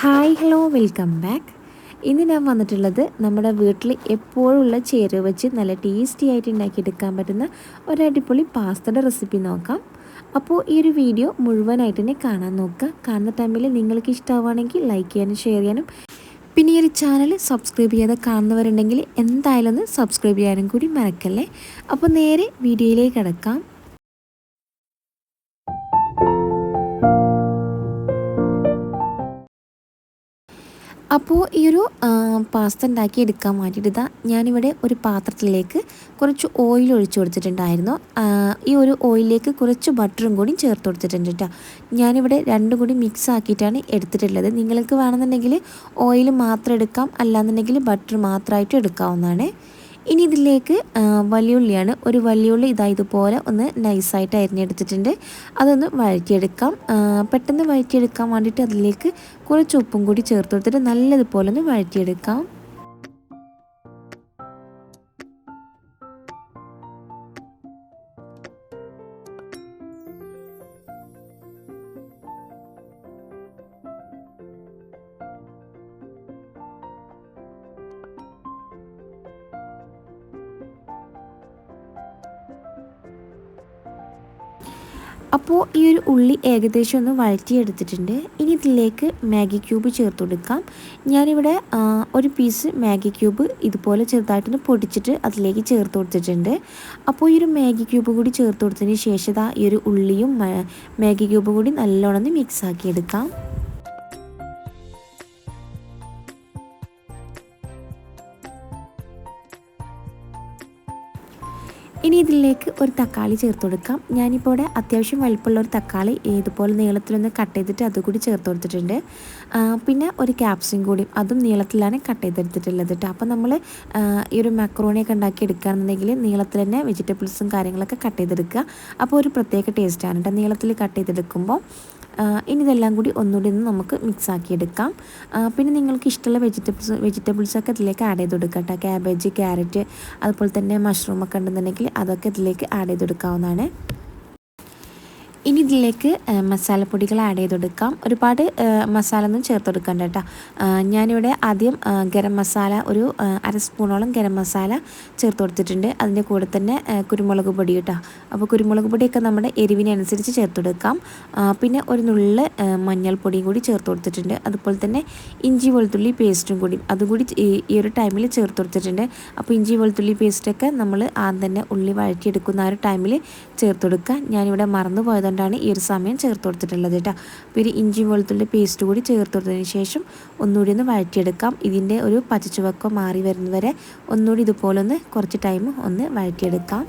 Hi hello welcome back. ഇന്ന് ഞാൻ വന്നിട്ടുള്ളത് നമ്മുടെ വീട്ടിൽ എപ്പോഴുള്ള ചേരുവ വെച്ച് നല്ല ടേസ്റ്റി ആയിട്ട് ഉണ്ടാക്കിയെടുക്കാൻ പറ്റുന്ന ഒരു അടിപൊളി പാസ്തയുടെ റെസിപ്പി നോക്കാം. അപ്പോൾ ഈ ഒരു വീഡിയോ മുഴുവനായിട്ട് തന്നെ കാണാൻ നോക്കുക. കാണുന്ന ടൈമിൽ നിങ്ങൾക്ക് ഇഷ്ടമാവുകയാണെങ്കിൽ ലൈക്ക് ചെയ്യാനും ഷെയർ ചെയ്യാനും. പിന്നെ ഈ ഒരു ചാനൽ സബ്സ്ക്രൈബ് ചെയ്യാതെ കാണുന്നവരുണ്ടെങ്കിൽ എന്തായാലും ഒന്ന് സബ്സ്ക്രൈബ് ചെയ്യാനും കൂടി മറക്കല്ലേ? അപ്പോൾ നേരെ വീഡിയോയിലേക്ക് കിടക്കാം. അപ്പോൾ ഈ ഒരു പാസ്ത ഉണ്ടാക്കി എടുക്കാൻ വേണ്ടിയിട്ട് ഇതാ ഞാനിവിടെ ഒരു പാത്രത്തിലേക്ക് കുറച്ച് ഓയിൽ ഒഴിച്ചു കൊടുത്തിട്ടുണ്ടായിരുന്നു. ഈ ഒരു ഓയിലിലേക്ക് കുറച്ച് ബട്ടറും കൂടി ചേർത്ത് കൊടുത്തിട്ടുണ്ട് കേട്ടോ ഞാനിവിടെ രണ്ടും കൂടി മിക്സ് ആക്കിയിട്ടാണ് എടുത്തിട്ടുള്ളത്. നിങ്ങൾക്ക് വേണമെന്നുണ്ടെങ്കിൽ ഓയിൽ മാത്രം എടുക്കാം. അല്ലാന്നുണ്ടെങ്കിൽ ബട്ടർ മാത്രമായിട്ട് എടുക്കാവുന്നതാണ്. ഇനി ഇതിലേക്ക് വലിയുള്ളിയാണ്. ഒരു വലിയുള്ളി ഇതാ ഇതുപോലെ ഒന്ന് നൈസായിട്ട് അരിഞ്ഞെടുത്തിട്ടുണ്ട്. അതൊന്ന് വഴറ്റിയെടുക്കാം. പെട്ടെന്ന് വഴറ്റിയെടുക്കാൻ വേണ്ടിയിട്ട് അതിലേക്ക് കുറച്ച് ഉപ്പും കൂടി ചേർത്ത് കൊടുത്തിട്ട് നല്ലതുപോലെ ഒന്ന് വഴറ്റിയെടുക്കാം. അപ്പോൾ ഈ ഒരു ഉള്ളി ഏകദേശം ഒന്ന് വഴറ്റിയെടുത്തിട്ടുണ്ട്. ഇനി ഇതിലേക്ക് മാഗി ക്യൂബ് ചേർത്ത് കൊടുക്കാം. ഞാനിവിടെ ഒരു പീസ് മാഗി ക്യൂബ് ഇതുപോലെ ചെറുതായിട്ടൊന്ന് പൊടിച്ചിട്ട് അതിലേക്ക് ചേർത്ത് കൊടുത്തിട്ടുണ്ട്. അപ്പോൾ ഈ ഒരു മാഗി ക്യൂബ് കൂടി ചേർത്ത് കൊടുത്തതിന് ശേഷം ഈ ഒരു ഉള്ളിയും മാഗി ക്യൂബും കൂടി നല്ലോണം മിക്സ് ആക്കി ഇനി ഇതിലേക്ക് ഒരു തക്കാളി ചേർത്ത് കൊടുക്കാം. ഞാനിപ്പോൾ ഇവിടെ അത്യാവശ്യം വലുപ്പമുള്ള ഒരു തക്കാളി ഏതുപോലെ നീളത്തിലൊന്ന് കട്ട് ചെയ്തിട്ട് അതുകൂടി ചേർത്ത് കൊടുത്തിട്ടുണ്ട്. പിന്നെ ഒരു ക്യാപ്സിയും കൂടി അതും നീളത്തിലാണ് കട്ട് ചെയ്തെടുത്തിട്ടുള്ളത് കേട്ടോ അപ്പോൾ നമ്മൾ ഈ ഒരു മക്രോണിയൊക്കെ ഉണ്ടാക്കി എടുക്കുകയാണെന്നുണ്ടെങ്കിൽ നീളത്തിൽ തന്നെ വെജിറ്റബിൾസും കാര്യങ്ങളൊക്കെ കട്ട് ചെയ്തെടുക്കുക. അപ്പോൾ ഒരു പ്രത്യേക ടേസ്റ്റാണ് കേട്ടോ നീളത്തിൽ കട്ട് ചെയ്തെടുക്കുമ്പോൾ ഇനി ഇതെല്ലാം കൂടി ഒന്നുകൂടി ഒന്ന് നമുക്ക് മിക്സ് ആക്കി എടുക്കാം പിന്നെ നിങ്ങൾക്ക് ഇഷ്ടമുള്ള വെജിറ്റബിൾസ് വെജിറ്റബിൾസൊക്കെ ഇതിലേക്ക് ആഡ് ചെയ്ത് കൊടുക്കാം കേട്ടോ. ക്യാബേജ് ക്യാരറ്റ് അതുപോലെ തന്നെ മഷ്റൂമൊക്കെ ഉണ്ടെന്നുണ്ടെങ്കിൽ അതൊക്കെ ഇതിലേക്ക് ആഡ് ചെയ്ത് കൊടുക്കാവുന്നതാണ്. ഇനി ഇതിലേക്ക് മസാലപ്പൊടികൾ ആഡ് ചെയ്ത് കൊടുക്കാം ഒരുപാട് മസാല ഒന്നും ചേർത്ത് കൊടുക്കണ്ട കേട്ടോ ഞാനിവിടെ ആദ്യം ഗരം മസാല ഒരു അര സ്പൂണോളം ഗരം മസാല ചേർത്ത് കൊടുത്തിട്ടുണ്ട്. അതിന്റെ കൂടെ തന്നെ കുരുമുളക് പൊടി കേട്ടോ അപ്പോൾ കുരുമുളക് പൊടിയൊക്കെ നമ്മുടെ എരിവിനനുസരിച്ച് ചേർത്ത് കൊടുക്കാം പിന്നെ ഒരു നുള്ളിൽ മഞ്ഞൾപ്പൊടിയും കൂടി ചേർത്ത് കൊടുത്തിട്ടുണ്ട്. അതുപോലെ തന്നെ ഇഞ്ചി വെളുത്തുള്ളി പേസ്റ്റും കൂടി. അതും കൂടി ഈ ഒരു ടൈമിൽ ചേർത്ത് കൊടുത്തിട്ടുണ്ട്. അപ്പോൾ ഇഞ്ചി വെളുത്തുള്ളി പേസ്റ്റൊക്കെ നമ്മൾ ആദ്യം തന്നെ ഉള്ളി വഴറ്റിയെടുക്കുന്ന ആ ഒരു ടൈമിൽ ചേർത്ത് കൊടുക്കുക. ഞാനിവിടെ മറന്നു പോയതുകൊണ്ട് അതുകൊണ്ടാണ് ഈ ഒരു സമയം ചേർത്ത് കൊടുത്തിട്ടുള്ളത് കേട്ടോ. അപ്പോൾ ഒരു ഇഞ്ചി വെളുത്തുള്ളി പേസ്റ്റ് കൂടി ചേർത്ത് കൊടുത്തതിന് ശേഷം ഒന്നുകൂടി ഒന്ന് വഴറ്റിയെടുക്കാം. ഇതിന്റെ ഒരു പച്ചച്ചുവക്കം മാറി വരുന്നവരെ ഒന്നുകൂടി ഇതുപോലെ ഒന്ന് കുറച്ച് ടൈം ഒന്ന് വഴറ്റിയെടുക്കാം.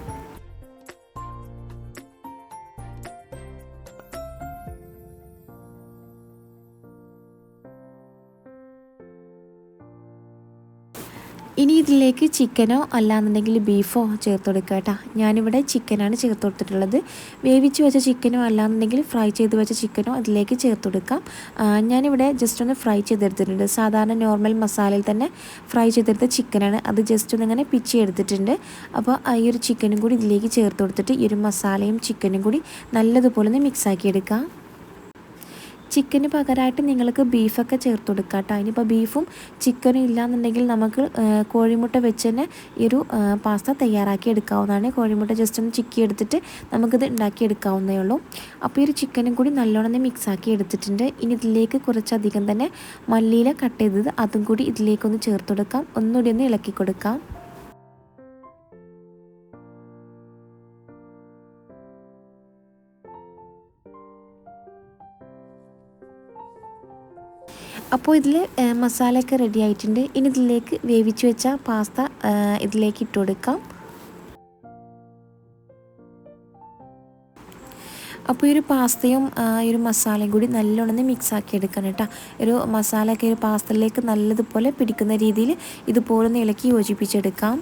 ഇനി ഇതിലേക്ക് ചിക്കനോ അല്ലാന്നുണ്ടെങ്കിൽ ബീഫോ ചേർത്ത് കൊടുക്കുക കേട്ടോ. ഞാനിവിടെ ചിക്കനാണ് ചേർത്ത് കൊടുത്തിട്ടുള്ളത്. വേവിച്ച് വെച്ച ചിക്കനോ അല്ലാന്നുണ്ടെങ്കിൽ ഫ്രൈ ചെയ്ത് വെച്ച ചിക്കനോ അതിലേക്ക് ചേർത്ത് കൊടുക്കാം. ഞാനിവിടെ ജസ്റ്റ് ഒന്ന് ഫ്രൈ ചെയ്തെടുത്തിട്ടുണ്ട്. സാധാരണ നോർമൽ മസാലയിൽ തന്നെ ഫ്രൈ ചെയ്തെടുത്ത ചിക്കനാണ്. അത് ജസ്റ്റ് ഒന്ന് ഇങ്ങനെ പിച്ചി എടുത്തിട്ടുണ്ട്. അപ്പോൾ ഈ ഒരു ചിക്കനും കൂടി ഇതിലേക്ക് ചേർത്ത് കൊടുത്തിട്ട് ഈ ഒരു മസാലയും ചിക്കനും കൂടി നല്ലതുപോലെ ഒന്ന് മിക്സ് ആക്കി എടുക്കാം. ചിക്കന് പകരമായിട്ട് നിങ്ങൾക്ക് ബീഫൊക്കെ ചേർത്ത് കൊടുക്കുക കേട്ടോ അതിനിപ്പോൾ ബീഫും ചിക്കനും ഇല്ലാന്നുണ്ടെങ്കിൽ നമുക്ക് കോഴിമുട്ട വെച്ച് തന്നെ ഈ ഒരു പാസ്ത തയ്യാറാക്കി എടുക്കാവുന്നതാണ്. കോഴിമുട്ട ജസ്റ്റ് ഒന്ന് ചിക്കി എടുത്തിട്ട് നമുക്കിത് ഉണ്ടാക്കി എടുക്കാവുന്നേ ഉള്ളൂ. അപ്പോൾ ഈ ഒരു ചിക്കനും കൂടി നല്ലോണം മിക്സാക്കി എടുത്തിട്ടുണ്ട്. ഇനി ഇതിലേക്ക് കുറച്ചധികം തന്നെ മല്ലിയില കട്ട് ചെയ്തത് അതും കൂടി ഇതിലേക്കൊന്ന് ചേർത്ത് കൊടുക്കാം. ഒന്നുകൂടി ഒന്ന് ഇളക്കി കൊടുക്കാം. അപ്പോൾ ഇതിൽ മസാലയൊക്കെ റെഡി ആയിട്ടുണ്ട്. ഇനി ഇതിലേക്ക് വേവിച്ച് വെച്ച പാസ്ത ഇതിലേക്ക് ഇട്ട് കൊടുക്കാം. അപ്പോൾ ഈ ഒരു പാസ്തയും ഈ ഒരു മസാലയും കൂടി നല്ലോണം മിക്സ് ആക്കി എടുക്കണം കേട്ടോ. ഒരു മസാലയൊക്കെ ഒരു പാസ്തയിലേക്ക് നല്ലതുപോലെ പിടിക്കുന്ന രീതിയിൽ ഇതുപോലെ ഒന്ന് ഇളക്കി യോജിപ്പിച്ചെടുക്കാം.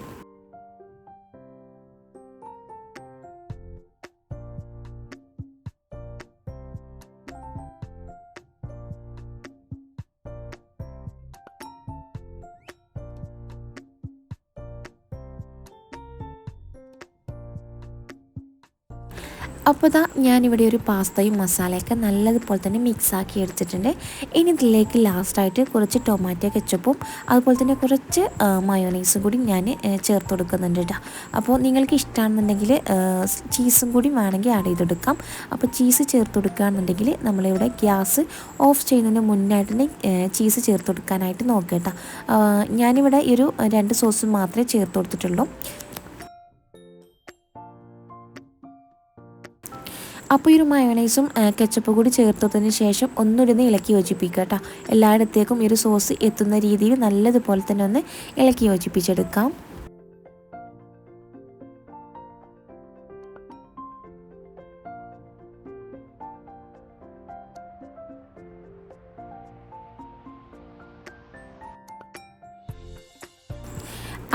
അപ്പോൾ ഇതാ ഞാനിവിടെ ഒരു പാസ്തയും മസാലയൊക്കെ നല്ലതുപോലെ തന്നെ മിക്സാക്കി എടുത്തിട്ടുണ്ട്. ഇനി ഇതിലേക്ക് ലാസ്റ്റായിട്ട് കുറച്ച് ടൊമാറ്റോ കെച്ചപ്പും അതുപോലെ തന്നെ കുറച്ച് മയോണൈസും കൂടി ഞാൻ ചേർത്ത് കൊടുക്കുന്നുണ്ട് കേട്ടോ അപ്പോൾ നിങ്ങൾക്ക് ഇഷ്ടമാണെന്നുണ്ടെങ്കിൽ ചീസും കൂടി വേണമെങ്കിൽ ആഡ് ചെയ്തെടുക്കാം. അപ്പോൾ ചീസ് ചേർത്ത് കൊടുക്കുകയാണെന്നുണ്ടെങ്കിൽ നമ്മളിവിടെ ഗ്യാസ് ഓഫ് ചെയ്യുന്നതിന് മുന്നായിട്ട് തന്നെ ചീസ് ചേർത്ത് കൊടുക്കാനായിട്ട് നോക്കുക കേട്ടോ ഞാനിവിടെ ഒരു രണ്ട് സോസ് മാത്രമേ ചേർത്ത് കൊടുത്തിട്ടുള്ളൂ. അപ്പോൾ ഈ ഒരു മയോണൈസും കെച്ചപ്പ് കൂടി ചേർത്തതിന് ശേഷം ഒന്നുകൂടി ഇളക്കി യോജിപ്പിക്കുക കേട്ടോ. എല്ലായിടത്തേക്കും ഈ ഒരു സോസ് എത്തുന്ന രീതിയിൽ നല്ലതുപോലെ തന്നെ ഒന്ന് ഇളക്കി യോജിപ്പിച്ചെടുക്കാം.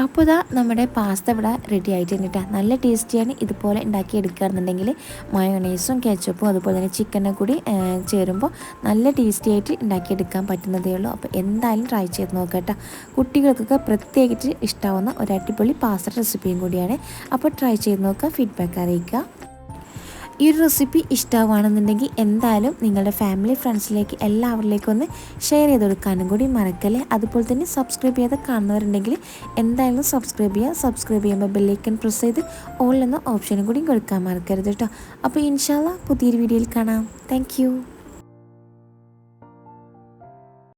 അപ്പോൾ ഇതാ നമ്മുടെ പാസ്ത ഇവിടെ റെഡി ആയിട്ടുണ്ട് കേട്ടോ നല്ല ടേസ്റ്റിയാണ് ഇതുപോലെ ഉണ്ടാക്കി എടുക്കുകയാണെന്നുണ്ടെങ്കിൽ മയോണൈസും കെച്ചപ്പും അതുപോലെ തന്നെ ചിക്കനെ കൂടി ചേരുമ്പോൾ നല്ല ടേസ്റ്റി ആയിട്ട് ഉണ്ടാക്കിയെടുക്കാൻ പറ്റുന്നതേ ഉള്ളൂ. അപ്പോൾ എന്തായാലും ട്രൈ ചെയ്ത് നോക്കട്ടെ. കേട്ടോ കുട്ടികൾക്കൊക്കെ പ്രത്യേകിച്ച് ഇഷ്ടാവുന്ന ഒരു അടിപൊളി പാസ്ത റെസിപ്പിയും കൂടിയാണ്. അപ്പോൾ ട്രൈ ചെയ്ത് നോക്കുക ഫീഡ്ബാക്ക് അറിയിക്കുക. ഈ ഒരു റെസിപ്പി ഇഷ്ടമാണെന്നുണ്ടെങ്കിൽ എന്തായാലും നിങ്ങളുടെ ഫാമിലി ഫ്രണ്ട്സിലേക്ക് എല്ലാവരിലേക്കും ഒന്ന് ഷെയർ ചെയ്ത് കൊടുക്കാനും കൂടി മറക്കല്ലേ? അതുപോലെ തന്നെ സബ്സ്ക്രൈബ് ചെയ്ത് കാണുന്നവരുണ്ടെങ്കിൽ എന്തായാലും സബ്സ്ക്രൈബ് ചെയ്യുക. സബ്സ്ക്രൈബ് ചെയ്യുമ്പോൾ ബെല്ലൈക്കൺ പ്രസ് ചെയ്ത് ഓൾ എന്ന ഓപ്ഷനും കൂടി കൊടുക്കാൻ മറക്കരുത് കേട്ടോ. അപ്പോൾ ഇൻഷാല്ല പുതിയൊരു വീഡിയോയിൽ കാണാം. താങ്ക്